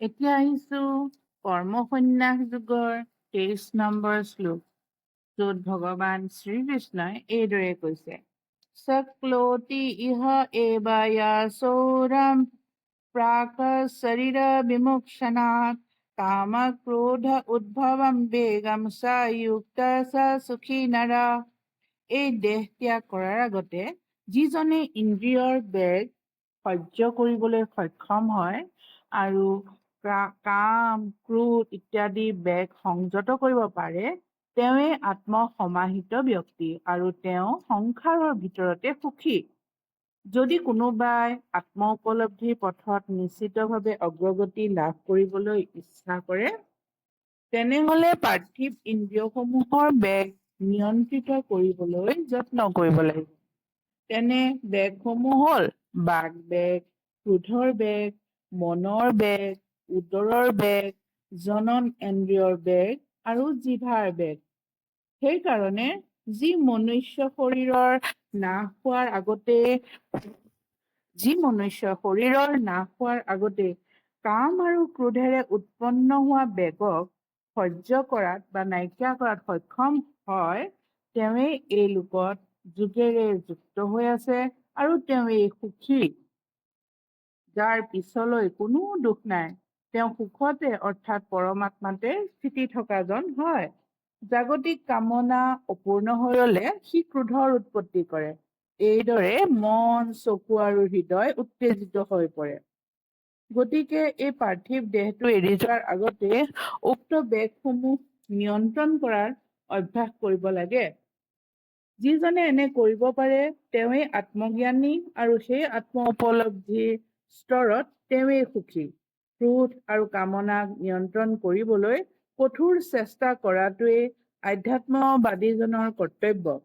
এতিয়া আহিছো কৰ্মসন্যাস যুগৰ তেইছ নম্বৰ শ্লোক য'ত ভগৱান শ্ৰীকৃষ্ণই এইদৰে কৈছে চকলতি ইহ এবায়া চৌৰম প্ৰাক শৰীৰ বিমোক্ষণাত কাম ক্ৰোধ উদ্ভৱম বেগম চুক্ত চুখী নাৰ এই দেহ ত্যাগ কৰাৰ আগতে যিজনে ইন্দ্ৰিয়ৰ বেগ সহ্য কৰিবলৈ সক্ষম হয় আৰু কাম ক্ৰোধ ইত্যাদি বেগ সংযত কৰিব পাৰে তেওঁৱেই আত্মসমাহিত ব্যক্তি আৰু তেওঁ সংসাৰৰ ভিতৰতে সুখী। যদি কোনোবাই আত্ম উপলব্ধিৰ পথত নিশ্চিতভাৱে অগ্ৰগতি লাভ কৰিবলৈ ইচ্ছা কৰে তেনেহলে পাৰ্থিৱ ইন্দ্ৰিয়সমূহৰ বেগ নিয়ন্ত্ৰিত কৰিবলৈ যত্ন কৰিব লাগিব। তেনে বেগসমূহ হ'ল বাঘ বেগ ক্ৰোধৰ বেগ মনৰ বেগ উদৰৰ বেগ জনন ইন্দ্ৰিয়ৰ বেগ আৰু জিভাৰ বেগ। সেইকাৰণে যি মনুষ্য শৰীৰৰ নাশ হোৱাৰ আগতে যি মনুষ্য শৰীৰৰ নাশ হোৱাৰ আগতে কাম আৰু ক্ৰোধেৰে উৎপন্ন হোৱা বেগক সহ্য কৰাত বা নাইকিয়া কৰাত সক্ষম হয় তেওঁৱেই এই লোকত যোগেৰে যুক্ত হৈ আছে আৰু তেওঁৱেই সুখী। যাৰ পিছলৈ কোনো দুখ নাই। তেওঁ সুখতে অৰ্থাৎ পৰমাত্মাতে স্থিতি থকা জন হয়। জাগতিক কামনা অপূৰ্ণ হৈ ৰলে সি ক্ৰোধৰ উৎপত্তি কৰে। এইদৰে মন চকু আৰু হৃদয় উত্তেজিত হৈ পৰে। গতিকে এই পাৰ্থিৱ দেহটো এৰি যোৱাৰ আগতে উক্ত বেগসমূহ নিয়ন্ত্ৰণ কৰাৰ অভ্যাস কৰিব লাগে। যিজনে এনে কৰিব পাৰে তেওঁৱেই আত্মজ্ঞানী আৰু সেই আত্ম উপলব্ধিৰ স্তৰত তেওঁৱেই সুখী। ক্ৰোধ আৰু কামনাক নিয়ন্ত্ৰণ কৰিবলৈ কঠোৰ চেষ্টা কৰাটোৱে আধ্যাত্মবাদীজনৰ কৰ্তব্য।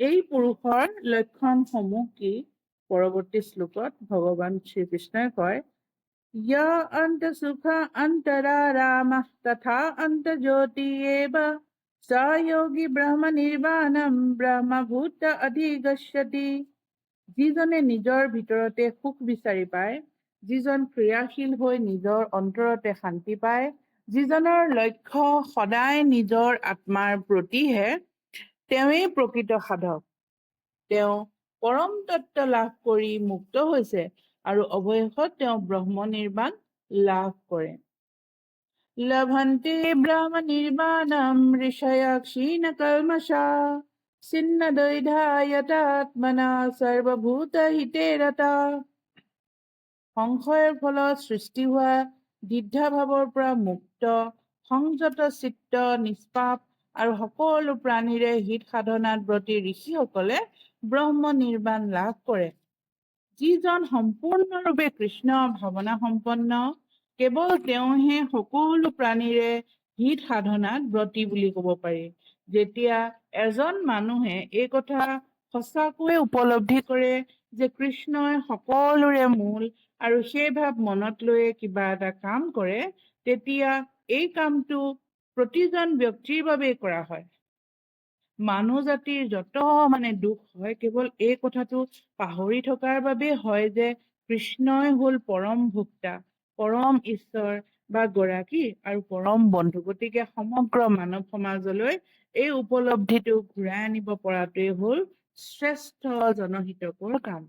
এই পুৰুষৰ লক্ষণসমূহ কি? পৰৱৰ্তী শ্লোকত ভগৱান শ্ৰীকৃষ্ণই কয় অন্ত সুখ অন্তৰা ৰাম তথা অন্ত জ্যোতি স্বয়োগী ব্ৰহ্ম নিৰ্বাণম ব্ৰহ্ম ভূত অধিগতি যিজনে নিজৰ ভিতৰতে সুখ বিচাৰি পায় যিজন ক্ৰিয়াশীল হৈ নিজৰ অন্তৰতে শান্তি পায় যিজনৰ লক্ষ্য সদায় নিজৰ আত্মাৰ প্ৰতিহে তেওঁৱেই প্ৰকৃত সাধক। তেওঁ পৰম তত্ত্ব লাভ কৰি মুক্ত হৈছে আৰু অৱশেষত তেওঁ ব্ৰহ্ম নিৰ্বাণ লাভ কৰে। লভন্তে ব্ৰহ্ম নিৰ্বাণম ঋষয় ক্ষীণ কল্মষা ছিন্ন দৈধায়তাত্মনা সৰ্বভূত হিতে ৰতা। সংশয়ৰ ফলত সৃষ্টি হোৱা দ্বিধাভাৱৰ পৰা মুক্ত সংযত চিত্ত নিষ্পাপ আৰু সকলো প্ৰাণীৰে হিত সাধনাত ব্ৰতী ঋষিসকলে ব্ৰহ্ম নিৰ্বাণ লাভ কৰে। যিজন সম্পূৰ্ণৰূপে কৃষ্ণ ভাৱনা সম্পন্ন কেৱল তেওঁহে সকলো প্ৰাণীৰে হিত সাধনাত ব্ৰতী বুলি কব পাৰি। যেতিয়া এজন মানুহে এই কথা সঁচাকৈয়ে উপলব্ধি কৰে যে কৃষ্ণই সকলোৰে মূল আৰু সেই ভাৱ মনত লৈয়ে কিবা এটা কাম কৰে তেতিয়া এই কামটো প্ৰতিজন ব্যক্তিৰ বাবেই কৰা হয়। মানুহ জাতিৰ যত মানে দুখ হয় কেৱল এই কথাটো পাহৰি থকাৰ বাবে হয় যে কৃষ্ণই হল পৰম ভোক্তা পৰম ঈশ্বৰ বা গৰাকী আৰু পৰম বন্ধু। গতিকে সমগ্ৰ মানৱ সমাজলৈ এই উপলব্ধিটো ঘূৰাই আনিব পৰাটোৱেই হল শ্ৰেষ্ঠ জনহিতকৰ কাম।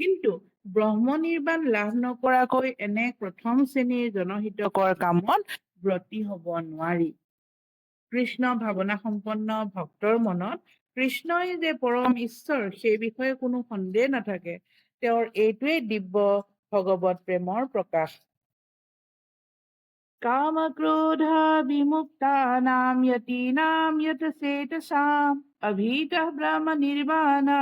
কিন্তু ব্ৰহ্ম নিৰ্বাণ লাভ নকৰাকৈ এনে প্ৰথম শ্ৰেণীৰ জনহিতকৰ কামত ব্ৰতী হব নোৱাৰি। কৃষ্ণ ভাৱনা সম্পন্ন ভক্তৰ মনত কৃষ্ণই যে পৰম ঈশ্বৰ সেই বিষয়ে কোনো সন্দেহ নাথাকে তেওঁৰ এইটোৱেই দিব্য ভগৱত প্ৰেমৰ প্ৰকাশ। কাম ক্ৰোধ বিমুক্তা নাম যতি নাম যত চেতসাম। ব্ৰহ্ম নিৰ্বাণা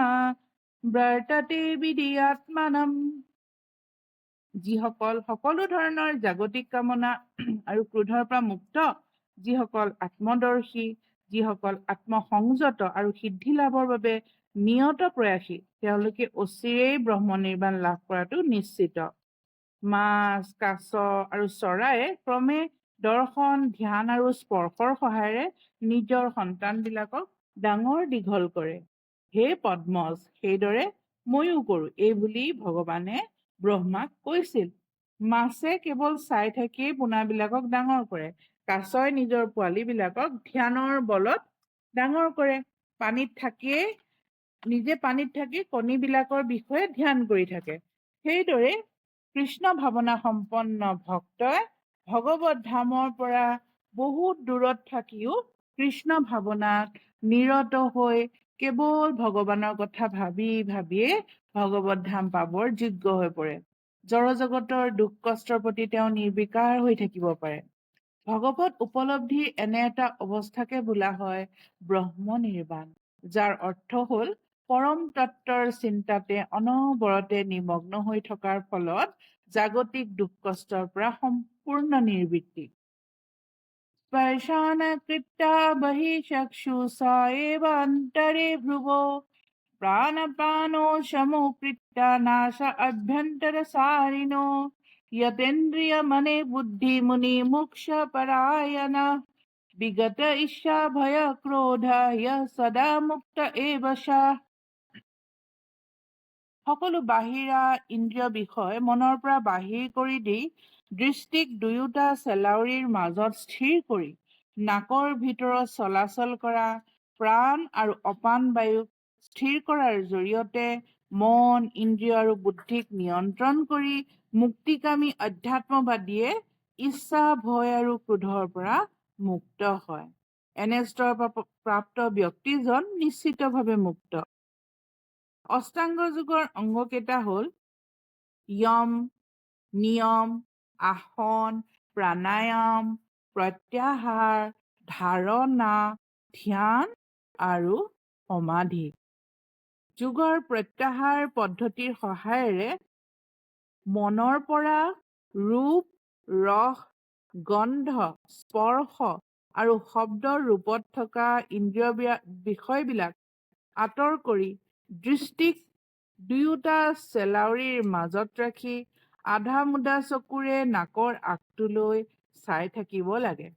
বৰ্ততে বিধি আত্মানম যিসকল সকলো ধৰণৰ জাগতিক কামনা আৰু ক্ৰোধৰ পৰা মুক্ত যিসকল আত্মদৰ্শী যিসকল আত্মসংযত আৰু সিদ্ধি লাভৰ বাবে নিয়ত প্ৰয়াসী তেওঁলোকে অচিৰেই ব্ৰহ্ম নিৰ্বাণ লাভ কৰাটো নিশ্চিত। মাছ কাছ আৰু চৰায়ে ক্ৰমে দৰ্শন ধ্যান আৰু স্পৰ্শৰ সহায়েৰে নিজৰ সন্তানবিলাকক ডাঙৰ দীঘল কৰে। হে পদ্মজ সেইদৰে ময়ো কৰো এই বুলি ভগৱানে ব্ৰহ্মাক কৈছিল। মাছে কেৱল চাই থাকিয়েই পোনাবিলাকক ডাঙৰ কৰে কাছই নিজৰ পোৱালীবিলাকক ধ্যানৰ বলত ডাঙৰ কৰে। পানীত থাকিয়েই নিজে পানীত থাকি কণীবিলাকৰ বিষয়ে ধ্যান কৰি থাকে। সেইদৰে কৃষ্ণ ভাৱনা সম্পন্ন ভক্তই ভগৱত ধামৰ পৰা বহুত দূৰত থাকিও কৃষ্ণ ভাৱনাত নিৰত হৈ কেৱল ভগৱানৰ কথা ভাবি ভাবিয়ে ভগৱত ধাম পাবৰ যোগ্য হৈ পৰে। জড়জগতৰ দুখ কষ্টৰ প্ৰতি তেওঁ নিৰ্বিকাৰ হৈ থাকিব পাৰে। ভগৱত উপলব্ধি এনে এটা অৱস্থাকে বোলা হয় ব্ৰহ্ম নিৰ্বাণ যাৰ অৰ্থ হ'ল পৰম তত্বৰ চিন্তাতে অনবৰতে নিমগ্ন হৈ থকাৰ ফলত জাগতিক দুখ কষ্টৰ পৰা সম্পূৰ্ণ নিৰ্বৃত্তি। स्पर्शानकृत्या बहिः चक्षुषा एव अन्तरे भ्रुवो प्राणपानो समुकृत्या नाश अभ्यन्तरसारिणो यतेन्द्रियमने बुद्धिमुनिमुक्षपरायण विगत इच्छा भय क्रोध यः सदा मुक्त एव सः সকলো বাহিৰা ইন্দ্ৰিয় বিষয় মনৰ পৰা বাহিৰ কৰি দি দৃষ্টিক দুয়োটা চেলাউৰিৰ মাজত স্থিৰ কৰি নাকৰ ভিতৰত চলাচল কৰা প্ৰাণ আৰু অপান বায়ুক স্থিৰ কৰাৰ জৰিয়তে মন ইন্দ্ৰিয় আৰু বুদ্ধিক নিয়ন্ত্ৰণ কৰি মুক্তিকামী অধ্যাত্মবাদীয়ে ইচ্ছা ভয় আৰু ক্ৰোধৰ পৰা মুক্ত হয়। এনে স্তৰ প্ৰাপ্ত ব্যক্তিজন নিশ্চিতভাৱে মুক্ত। অষ্টাংগ যুগৰ অংগকেইটা হ'ল য়ম নিয়ম আসন প্ৰাণায়াম প্ৰত্যাহাৰ ধাৰণা ধ্যান আৰু সমাধি। যোগৰ প্ৰত্যাহাৰ পদ্ধতিৰ সহায়েৰে মনৰ পৰা ৰূপ ৰস গন্ধ স্পৰ্শ আৰু শব্দৰ ৰূপত থকা ইন্দ্ৰিয় বিষয়বিলাক আঁতৰ কৰি দৃষ্টিক দুয়োটা চেলাউৰিৰ মাজত ৰাখি আধা মুদা চকুৰে নাকৰ আগটোলৈ চাই থাকিব লাগে।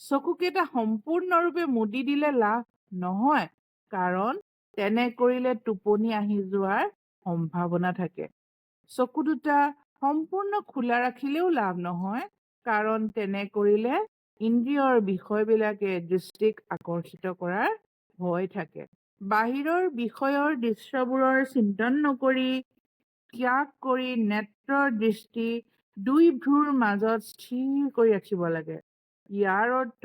চকুকেইটা সম্পূৰ্ণৰূপে মুদি দিলে লাভ নহয় কাৰণ তেনে কৰিলে টোপনি আহি যোৱাৰ সম্ভাৱনা থাকে। চকু দুটা সম্পূৰ্ণ খোলা ৰাখিলেও লাভ নহয় কাৰণ তেনে কৰিলে ইন্দ্ৰিয়ৰ বিষয়বিলাকে দৃষ্টিক আকৰ্ষিত কৰাৰ ভয় থাকে। বাহিৰৰ বিষয়ৰ দৃশ্যবোৰৰ চিন্তন নকৰি ত্যাগ কৰি নেত্ৰৰ দৃষ্টি দুই ভ্ৰুৰ মাজত স্থিৰ কৰি ৰাখিব লাগে। ইয়াৰ অৰ্থ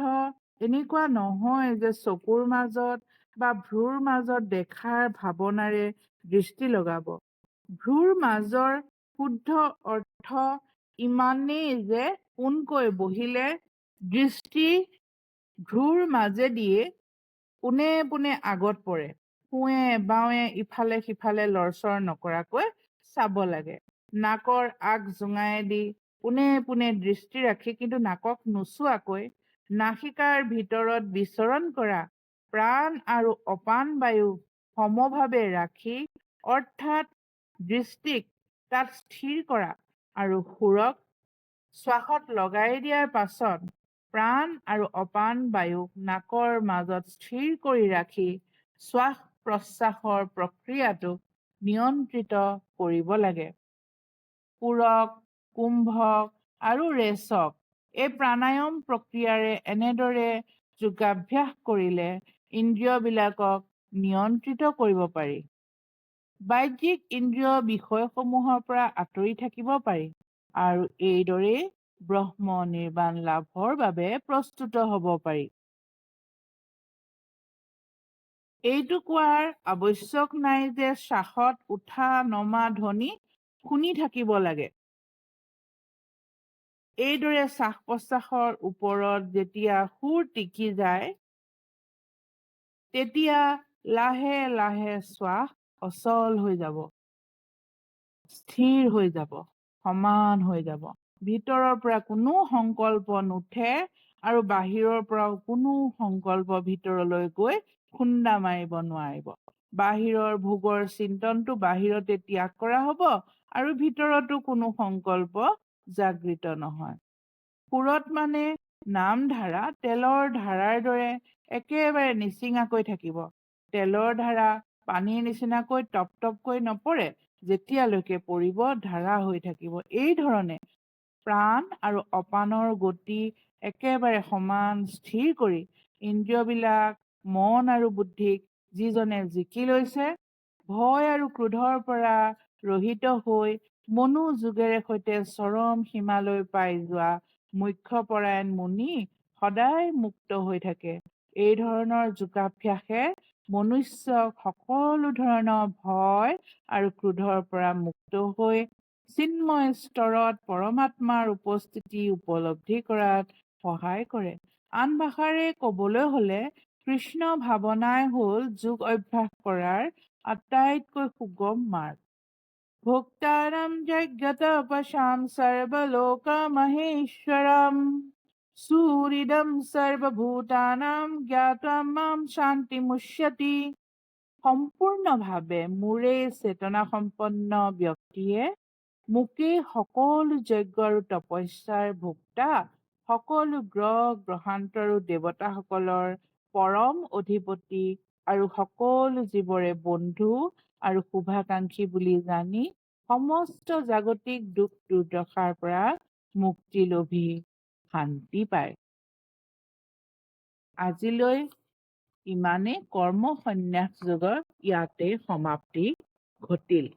এনেকুৱা নহয় যে চকুৰ মাজত বা ভ্ৰুৰ মাজত দেখাৰ ভাৱনাৰে দৃষ্টি লগাব। ভ্ৰুৰ মাজৰ শুদ্ধ অৰ্থ ইমানেই যে পোনকৈ বহিলে দৃষ্টি ভ্ৰুৰ মাজেদিয়ে পোনে পোনে আগত পৰে। সোঁৱে বাওঁৱে ইফালে সিফালে লৰচৰ নকৰাকৈ চাব লাগে। নাকৰ আগ জোঙাই দি পোনে পোনে দৃষ্টি ৰাখি কিন্তু নাকক নোচোৱাকৈ নাসিকাৰ ভিতৰত বিচৰণ কৰা প্ৰাণ আৰু অপান বায়ু সমভাৱে ৰাখি অৰ্থাৎ দৃষ্টিক তাত স্থিৰ কৰা আৰু সুৰক শ্বাসত লগাই দিয়াৰ পাছত প্ৰাণ আৰু অপান বায়ুক নাকৰ মাজত স্থিৰ কৰি ৰাখি শ্বাস প্ৰশ্বাসৰ প্ৰক্ৰিয়াটোক নিয়ন্ত্ৰিত কৰিব লাগে। পুৰক কুম্ভক আৰু ৰেচক এই প্ৰাণায়াম প্ৰক্ৰিয়াৰে এনেদৰে যোগাভ্যাস কৰিলে ইন্দ্ৰিয়বিলাকক নিয়ন্ত্ৰিত কৰিব পাৰি। বাহ্যিক ইন্দ্ৰিয় বিষয়সমূহৰ পৰা আঁতৰি থাকিব পাৰি আৰু এইদৰে ব্ৰহ্ম নিৰ্বাণ লাভৰ বাবে প্ৰস্তুত হ'ব পাৰি। এইটো কোৱাৰ আৱশ্যক নাই যে শ্বাসত উঠা নমা ধ্বনি শুনি থাকিব লাগে। এইদৰে শ্বাস প্ৰশ্বাসৰ ওপৰত যেতিয়া সুৰ টিকি যায় তেতিয়া লাহে লাহে শ্বাস অচল হৈ যাব স্থিৰ হৈ যাব সমান হৈ যাব। ভিতৰৰ পৰা কোনো সংকল্প নুঠে আৰু বাহিৰৰ পৰাও কোনো সংকল্প ভিতৰলৈ গৈ খুন্দা মাৰিব নোৱাৰিব। বাহিৰৰ ভোগৰ চিন্তনটো বাহিৰতে ত্যাগ কৰা হ'ব আৰু ভিতৰতো কোনো সংকল্প জাগৃত নহয়। সুৰত মানে নাম ধাৰা তেলৰ ধাৰাৰ দৰে একেবাৰে নিচিঙাকৈ থাকিব। তেলৰ ধাৰা পানীৰ নিচিনাকৈ টপ টপকৈ নপৰে যেতিয়ালৈকে পৰিব ধাৰা হৈ থাকিব। এই ধৰণে প্ৰাণ আৰু অপানৰ গতি একেবাৰে সমান স্থিৰ কৰি ইন্দ্ৰিয়বিলাক মন আৰু বুদ্ধিক যিজনে জিকি লৈছে ভয় আৰু ক্ৰোধৰ পৰা ৰহিত হৈ মনোযোগেৰে সৈতে চৰম সীমালৈ পাই যোৱা মুখ্যপৰায়ণ মুনি সদায় মুক্ত হৈ থাকে। এই ধৰণৰ যোগাভ্যাসে মনুষ্যক সকলো ধৰণৰ ভয় আৰু ক্ৰোধৰ পৰা মুক্ত হৈ চিন্ময় স্তৰত পৰমাত্মাৰ উপস্থিতি উপলব্ধি কৰাত সহায় কৰে। আন ভাষাৰে ক'বলৈ হ'লে কৃষ্ণ ভাৱনাই হ'ল যোগ অভ্যাস কৰাৰ আটাইতকৈ সুগম মাৰ্গ। ভোক্তাৰম যজ্ঞতপসাম সৰ্বলোকমহেশ্বৰম। সুহৃদম সৰ্বভূতানাম জ্ঞাত্বা মাম শান্তিমুষ্যতি সম্পূৰ্ণভাৱে মোৰেই চেতনা সম্পন্ন ব্যক্তিয়ে মোকেই সকলো যজ্ঞ আৰু তপস্যাৰ ভোক্তা সকলো গ্ৰহ গ্ৰহান্তৰ দেৱতাসকলৰ পৰম অধিপতি আৰু সকলো জীৱৰে বন্ধু আৰু শুভাকাংক্ষী বুলি জানি সমস্ত জাগতিক দুখ দুৰ্দশাৰ পৰা মুক্তি লভি শান্তি পায়। আজিলৈ ইমানে কৰ্ম সন্ন্যাস যোগৰ ইয়াতে সমাপ্তি ঘটিল।